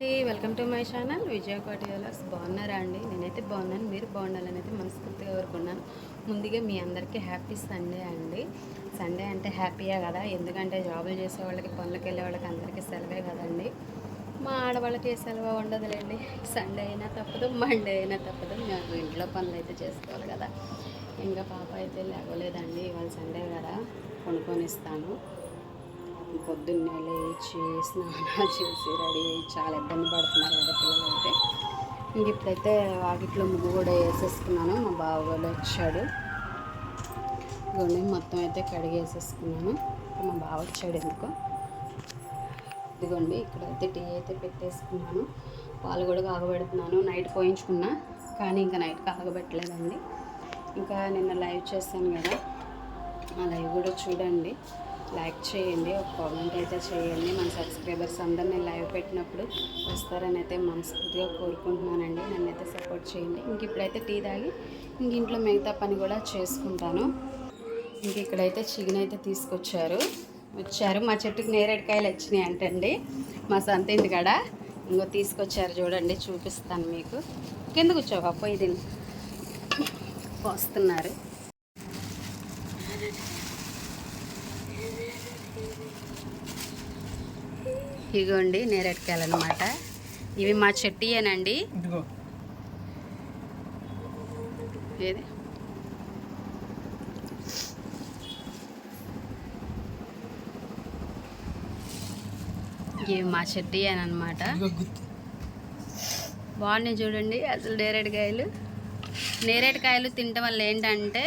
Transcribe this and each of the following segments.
Welcome to my channel. విజయ కోటియాలస్ బాగున్నారా అండి? నేనైతే బాగున్నాను. మీరు బాగుండాలని అయితే మనస్ఫూర్తిగా కోరుకున్నాను ముందుగా మీ అందరికీ హ్యాపీ సండే అండి. సండే అంటే హ్యాపీయే కదా. ఎందుకంటే జాబులు చేసే వాళ్ళకి పనులకు వెళ్ళే వాళ్ళకి అందరికీ సెలవే కదండి. మా ఆడవాళ్ళకి ఏ సెలవు ఉండదులేండి. సండే అయినా తప్పదు మండే అయినా తప్పదు. మేము ఇంట్లో పనులు అయితే చేసుకోవాలి కదా. ఇంకా పాప అయితే లేవలేదండి. ఇవాళ సండే కదా. కొనుక్కొని ఇస్తాను పొద్దున్నే లేచి స్నానాలు చేసి రెడీ అయ్యి చాలా ఇబ్బంది పడుతున్నారు కదా పిల్లలు అయితే ఇంక ఇప్పుడైతే వాకిట్లో ముగ్గు కూడా వేసేసుకున్నాను. మా బావ కూడా వచ్చాడు. గుండె మొత్తం అయితే కడిగేసేసుకున్నాను. మా బావ వచ్చాడు ఎందుకో. ఇదిగోండి ఇక్కడైతే టీ అయితే పెట్టేసుకున్నాను. పాలు కూడా కాగబెడుతున్నాను. నైట్ పోయించుకున్నా కానీ ఇంకా నైట్ కాగబెట్టలేదండి. ఇంకా నిన్న లైవ్ చేశాను కదా. ఆ లైవ్ కూడా చూడండి. లైక్ చేయండి ఒక కామెంట్ అయితే చేయండి. మన సబ్స్క్రైబర్స్ అందరు నేను లైవ్ పెట్టినప్పుడు వస్తారని అయితే మనస్ఫూర్తిగా కోరుకుంటున్నానండి. నన్ను అయితే సపోర్ట్ చేయండి. ఇంక ఇప్పుడైతే టీ తాగి ఇంక ఇంట్లో మిగతా పని కూడా చేసుకుంటాను. ఇంక ఇక్కడైతే చికెన్ అయితే తీసుకొచ్చారు. వచ్చారు. మా చెట్టుకి నేరేడుకాయలు వచ్చినాయి అంటండి. మా సంత ఇంటి కాడ. ఇంకో తీసుకొచ్చారు చూడండి చూపిస్తాను మీకు. కింద కూర్చోవా పోయి దీన్ని వస్తున్నారు. ఇగోండి నేరేడుకాయలు అనమాట ఇవి మా చెట్టియేనండి. ఏది? ఇవి మా చెట్టియేనమాట ఇదిగో గుత్తి. బాగున్నాయి చూడండి అసలు నేరేడుకాయలు. నేరేడుకాయలు తినటం వల్ల ఏంటంటే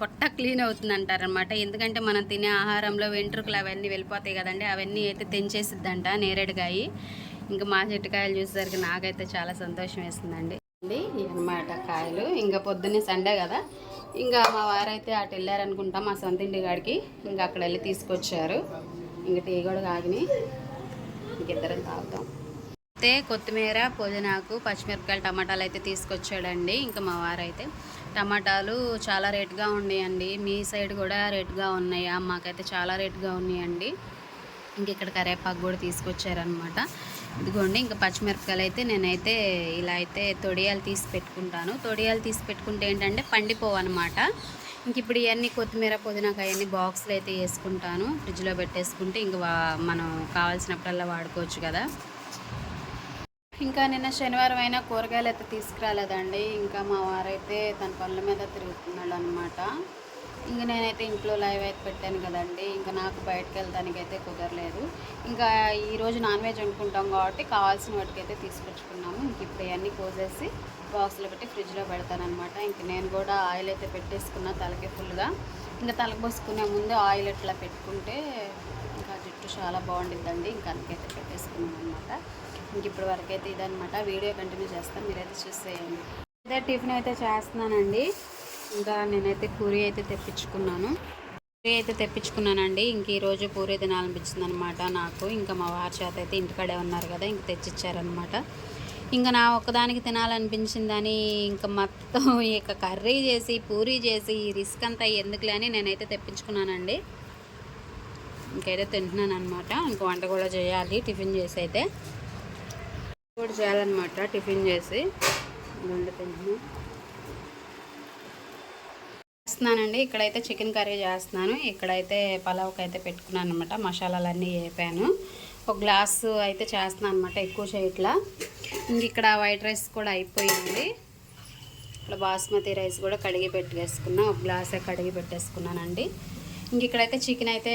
పొట్ట క్లీన్ అవుతుంది అంటారనమాట ఎందుకంటే మనం తినే ఆహారంలో వెంట్రుకలు అవన్నీ వెళ్ళిపోతాయి కదండి. అవన్నీ అయితే తెంచేసిద్దంట నేరేడుకాయ ఇంకా మా చెట్టుకాయలు చూసేసరికి నాకైతే చాలా సంతోషం వేస్తుందండి. అండి అనమాట కాయలు. ఇంకా పొద్దున్నే సండే కదా. ఇంకా మా వారైతే అటు వెళ్ళారనుకుంటా మా సొంత ఇంటి కాడికి. ఇంకా అక్కడ వెళ్ళి తీసుకొచ్చారు. ఇంకా టీ కూడా కాగిని ఇంకిద్దరం తాగుతాం. అయితే కొత్తిమీర పుదీనాకు పచ్చిమిరపకాయలు టమాటాలు అయితే తీసుకొచ్చాడండి. ఇంకా మా వారైతే టమాటాలు చాలా రేటుగా ఉన్నాయండి. మీ సైడ్ కూడా రేటుగా ఉన్నాయా? మాకైతే చాలా రేటుగా ఉన్నాయండి. ఇంక ఇక్కడ కరేపాకు కూడా తీసుకొచ్చారనమాట ఇదిగోండి ఇంకా పచ్చిమిరపకాయలు అయితే నేనైతే ఇలా అయితే తొడియాలు తీసి పెట్టుకుంటాను. తొడియాలు తీసి పెట్టుకుంటే ఏంటంటే పండిపోవన్నమాట. ఇంక ఇప్పుడు ఇవన్నీ కొత్తిమీర పుదీనాకు అవన్నీ బాక్స్లో అయితే వేసుకుంటాను. ఫ్రిడ్జ్లో పెట్టేసుకుంటే ఇంక మనం కావాల్సినప్పుడల్లా వాడుకోవచ్చు కదా. ఇంకా నిన్న శనివారం అయినా కూరగాయలు అయితే తీసుకురాలేదండి. ఇంకా మా వారైతే తన పనుల మీద తిరుగుతున్నాడు అనమాట ఇంకా నేనైతే ఇంట్లో లైవ్ అయితే పెట్టాను కదండి. ఇంకా నాకు బయటకు వెళ్ళడానికి అయితే కుదరలేదు. ఇంకా ఈరోజు నాన్ వెజ్ వండుకుంటాం కాబట్టి కావాల్సిన వాటికి అయితే తీసుకొచ్చుకున్నాము. ఇంక ఇప్పుడు ఇవన్నీ కోసేసి బాక్స్లో పెట్టి ఫ్రిడ్జ్లో పెడతానమాట ఇంక నేను కూడా ఆయిల్ అయితే పెట్టేసుకున్నా తలకి ఫుల్గా. ఇంకా తలకు పోసుకునే ముందు ఆయిల్ ఇట్లా పెట్టుకుంటే ఇంకా జుట్టు చాలా బాగుండిద్దండి. ఇంకా అందుకైతే పెట్టేసుకున్నాను అనమాట ఇంక ఇప్పటి వరకు అయితే ఇదనమాట వీడియో కంటిన్యూ చేస్తాను. మీరైతే చూసేయండి అయితే టిఫిన్ అయితే చేస్తున్నానండి. ఇంకా నేనైతే పూరి అయితే తెప్పించుకున్నాను. పూరి అయితే తెప్పించుకున్నానండి. ఇంక ఈరోజు పూరి తినాలనిపించింది అనమాట నాకు. ఇంకా మా వారి చేత అయితే ఇంటికాడే ఉన్నారు కదా ఇంక తెచ్చిచ్చారనమాట ఇంకా నా ఒక్కదానికి తినాలనిపించిందని ఇంకా మొత్తం ఇక కర్రీ చేసి పూరి చేసి ఈ రిస్క్ అంతా ఎందుకులే అని నేనైతే తెప్పించుకున్నానండి. ఇంకైతే తింటున్నాను అనమాట ఇంక వంట కూడా చేయాలి టిఫిన్ చేసి అయితే కూడా చేయాలన్నమాట టిఫిన్ చేసి. చేస్తున్నానండి ఇక్కడైతే చికెన్ కర్రీ చేస్తున్నాను. ఇక్కడైతే పలావ్కి అయితే పెట్టుకున్నాను అనమాట మసాలాలన్నీ వేపాను. ఒక గ్లాసు అయితే చేస్తున్నాను అనమాట ఎక్కువ చేయట్లా. ఇంక ఇక్కడ వైట్ రైస్ కూడా అయిపోయింది. ఇక్కడ బాస్మతి రైస్ కూడా కడిగి పెట్టేసుకున్నా ఒక గ్లాసే కడిగి పెట్టేసుకున్నానండి. ఇంక ఇక్కడైతే చికెన్ అయితే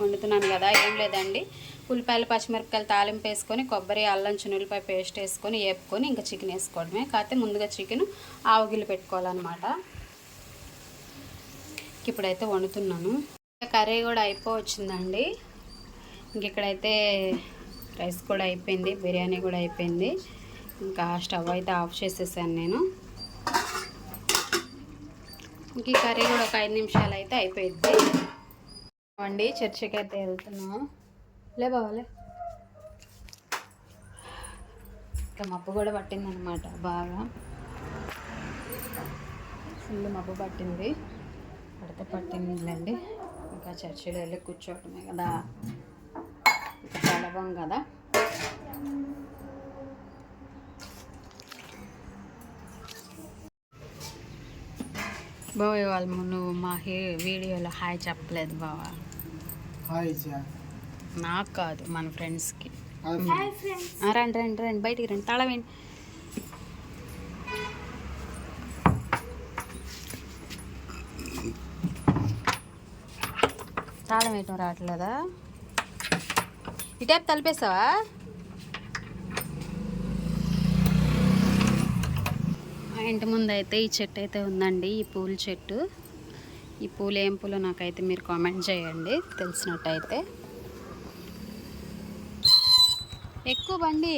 వండుతున్నాను కదా ఏం లేదండి. ఉల్లిపాయలు పచ్చిమిరపకాయలు తాలింపు వేసుకొని కొబ్బరి అల్లం చున్నులపాయ పేస్ట్ వేసుకొని వేపుకొని ఇంకా చికెన్ వేసుకోవడమే. కాకపోతే ముందుగా చికెన్ ఆవుగిల్లు పెట్టుకోవాలన్నమాట. ఇప్పుడైతే వండుతున్నాను. కర్రీ కూడా అయిపోవచ్చిందండి. ఇంక ఇక్కడైతే రైస్ కూడా అయిపోయింది బిర్యానీ కూడా అయిపోయింది. ఇంకా స్టవ్ అయితే ఆఫ్ చేసేసాను నేను. ఇంక ఈ కర్రీ కూడా ఒక ఐదు నిమిషాలు అయితే అయిపోయింది అండి చర్చికి అయితే వెళ్తున్నాం లే బావాలే ఇంకా మబ్బు కూడా పట్టిందనమాట బాగా. ఫుల్ మబ్బు పట్టింది. పడితే పట్టిందిలేండి. ఇంకా చర్చిలో వెళ్ళి కూర్చోవటమే కదా. సులభం కదా. బావ ఇవాళ నువ్వు మా హే వీడియోలో హాయ్ చెప్పలేదు బావా. హాయ్ నాకు కాదు మన ఫ్రెండ్స్కి. రండి రండి రండి బయటికి రండి తాళమేంటి తాళం వేయటం రావట్లేదా? ఈ టైప్ తలిపేస్తావా? మా ఇంటి ముందు అయితే ఈ చెట్టు అయితే ఉందండి ఈ పూల చెట్టు. ఈ పూలు ఏం పూలు నాకైతే మీరు కామెంట్ చేయండి తెలిసినట్టయితే. ఎక్కువ బండి.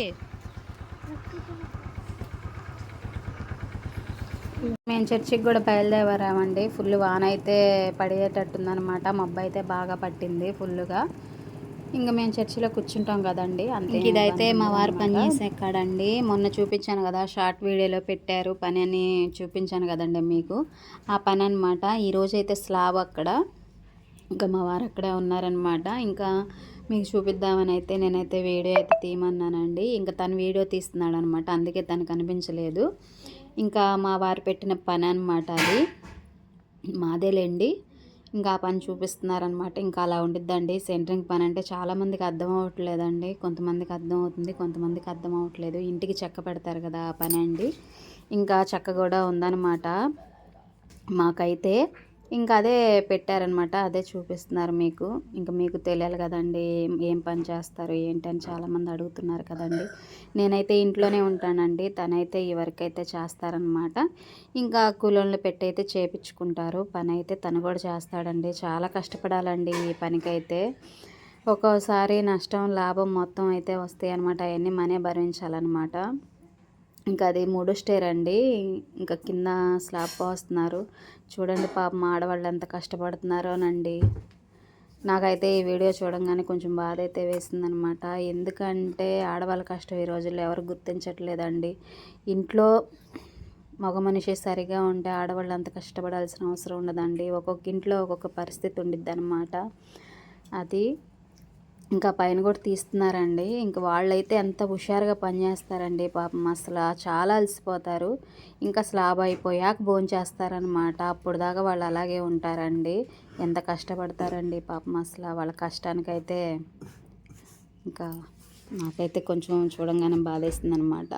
మేము చర్చికి కూడా బయలుదేరామండి. ఫుల్ వాన అయితే పడేటట్టుందనమాట మబ్బు అయితే బాగా పట్టింది ఫుల్గా ఇంకా మేము చర్చిలో కూర్చుంటాం కదండి. అంతే ఇదైతే మా వారు పని చేసే కాడండి. మొన్న చూపించాను కదా షార్ట్ వీడియోలో పెట్టారు. పని అని చూపించాను కదండి మీకు. ఆ పని అనమాట ఈరోజు అయితే స్లాబ్ అక్కడ. ఇంకా మా వారు అక్కడే ఉన్నారనమాట ఇంకా మీకు చూపిద్దామని అయితే నేనైతే వీడియో అయితే తీయమన్నానండి. ఇంకా తను వీడియో తీస్తున్నాడు అనమాట అందుకే తను కనిపించలేదు. ఇంకా మా వారు పెట్టిన పని అనమాట అది. మాదేలేండి. ఇంకా ఆ పని చూపిస్తున్నారనమాట ఇంకా అలా ఉండిద్దండి. సెంటరింగ్ పని అంటే చాలామందికి అర్థం అవ్వట్లేదండి. కొంతమందికి అర్థం అవుతుంది కొంతమందికి అర్థం అవ్వట్లేదు. ఇంటికి చెక్క పెడతారు కదా ఆ పని అండి. ఇంకా చెక్క కూడా ఉందన్నమాట. మాకైతే ఇంకా అదే పెట్టారనమాట అదే చూపిస్తున్నారు మీకు. ఇంకా మీకు తెలియాలి కదండి ఏం- పని చేస్తారు ఏంటి అని చాలామంది అడుగుతున్నారు కదండి. నేనైతే ఇంట్లోనే ఉంటానండి తనైతే ఈ వర్క్ అయితే చేస్తారనమాట ఇంకా కూలోళ్ళు పెట్టి అయితే చేపించుకుంటారు పని అయితే తను కూడా చేస్తాడండి. చాలా కష్టపడాలండి ఈ పనికైతే. ఒక్కోసారి నష్టం లాభం మొత్తం అయితే వస్తాయి అనమాట అవన్నీ మనే భరించాలన్నమాట. ఇంకా అది మూడో స్టేర్ అండి. ఇంకా కింద స్లాబ్ పోస్తున్నారు. చూడండి పాపం ఆడవాళ్ళు ఎంత కష్టపడుతున్నారోనండి నాకైతే ఈ వీడియో చూడంగానే కొంచెం బాధ అయితే వేసిందనమాట. ఎందుకంటే ఆడవాళ్ళ కష్టం ఈ రోజుల్లో ఎవరు గుర్తించట్లేదండి. ఇంట్లో మగ మనిషి సరిగా ఉంటే ఆడవాళ్ళు అంత కష్టపడాల్సిన అవసరం ఉండదండి. ఒక్కొక్క ఇంట్లో ఒక్కొక్క పరిస్థితి ఉండిద్ది అనమాట అది ఇంకా పైన కూడా తీస్తున్నారండి. ఇంకా వాళ్ళైతే ఎంత హుషారుగా పనిచేస్తారండి పాపం. అసలు చాలా అలసిపోతారు. ఇంకా స్లాబ్ అయిపోయాక భోంచేస్తారనమాట అప్పుడు దాకా వాళ్ళు అలాగే ఉంటారండి. ఎంత కష్టపడతారండి పాపం అసలు. వాళ్ళ కష్టానికైతే ఇంకా నాకైతే కొంచెం చూడంగానే బాధేస్తుంది అనమాట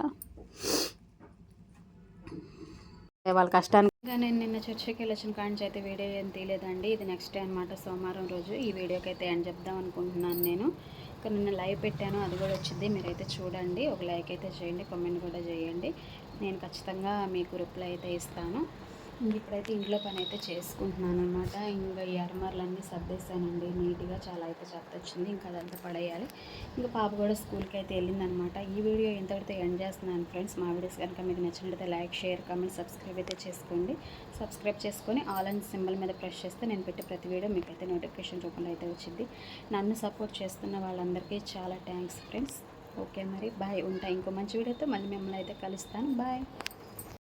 వాళ్ళ కష్టానికి ఇంకా నేను నిన్న చర్చకి వెళ్ళొచ్చిన నుంచి అయితే వీడియో ఏం తీయలేదండి. ఇది నెక్స్ట్ డే అనమాట సోమవారం రోజు ఈ వీడియోకి అయితే ఎండ్ చెప్దాం అనుకుంటున్నాను నేను. ఇంకా నిన్న లైవ్ పెట్టాను అది కూడా వచ్చింది. మీరైతే చూడండి ఒక లైక్ అయితే చేయండి కామెంట్ కూడా చేయండి. నేను ఖచ్చితంగా మీకు రిప్లై అయితే ఇస్తాను. ఇప్పుడైతే ఇంట్లో పని అయితే చేసుకుంటున్నాను అనమాట ఇంకా ఈ అరమర్లన్నీ సర్దేశానండి. నీట్గా చాలా అయితే చెత్త వచ్చింది ఇంకా అదంతా పడేయాలి. ఇంకా పాప కూడా స్కూల్కి అయితే వెళ్ళిందనమాట ఈ వీడియో ఎంతవరకు ఎండ్ చేస్తున్నాను ఫ్రెండ్స్. మా వీడియోస్ కనుక మీకు నచ్చినట్లయితే లైక్ షేర్ కామెంట్ సబ్స్క్రైబ్ అయితే చేసుకోండి. సబ్స్క్రైబ్ చేసుకొని ఆల్ అండ్ సింబల్ మీద ప్రెస్ చేస్తే నేను పెట్టే ప్రతి వీడియో మీకు అయితే నోటిఫికేషన్ రూపంలో అయితే వచ్చింది నన్ను సపోర్ట్ చేస్తున్న వాళ్ళందరికీ చాలా థ్యాంక్స్ ఫ్రెండ్స్. ఓకే మరి. బాయ్. ఉంటా. ఇంకో మంచి వీడియోతో మళ్ళీ మిమ్మల్ని అయితే కలుస్తాను. బాయ్.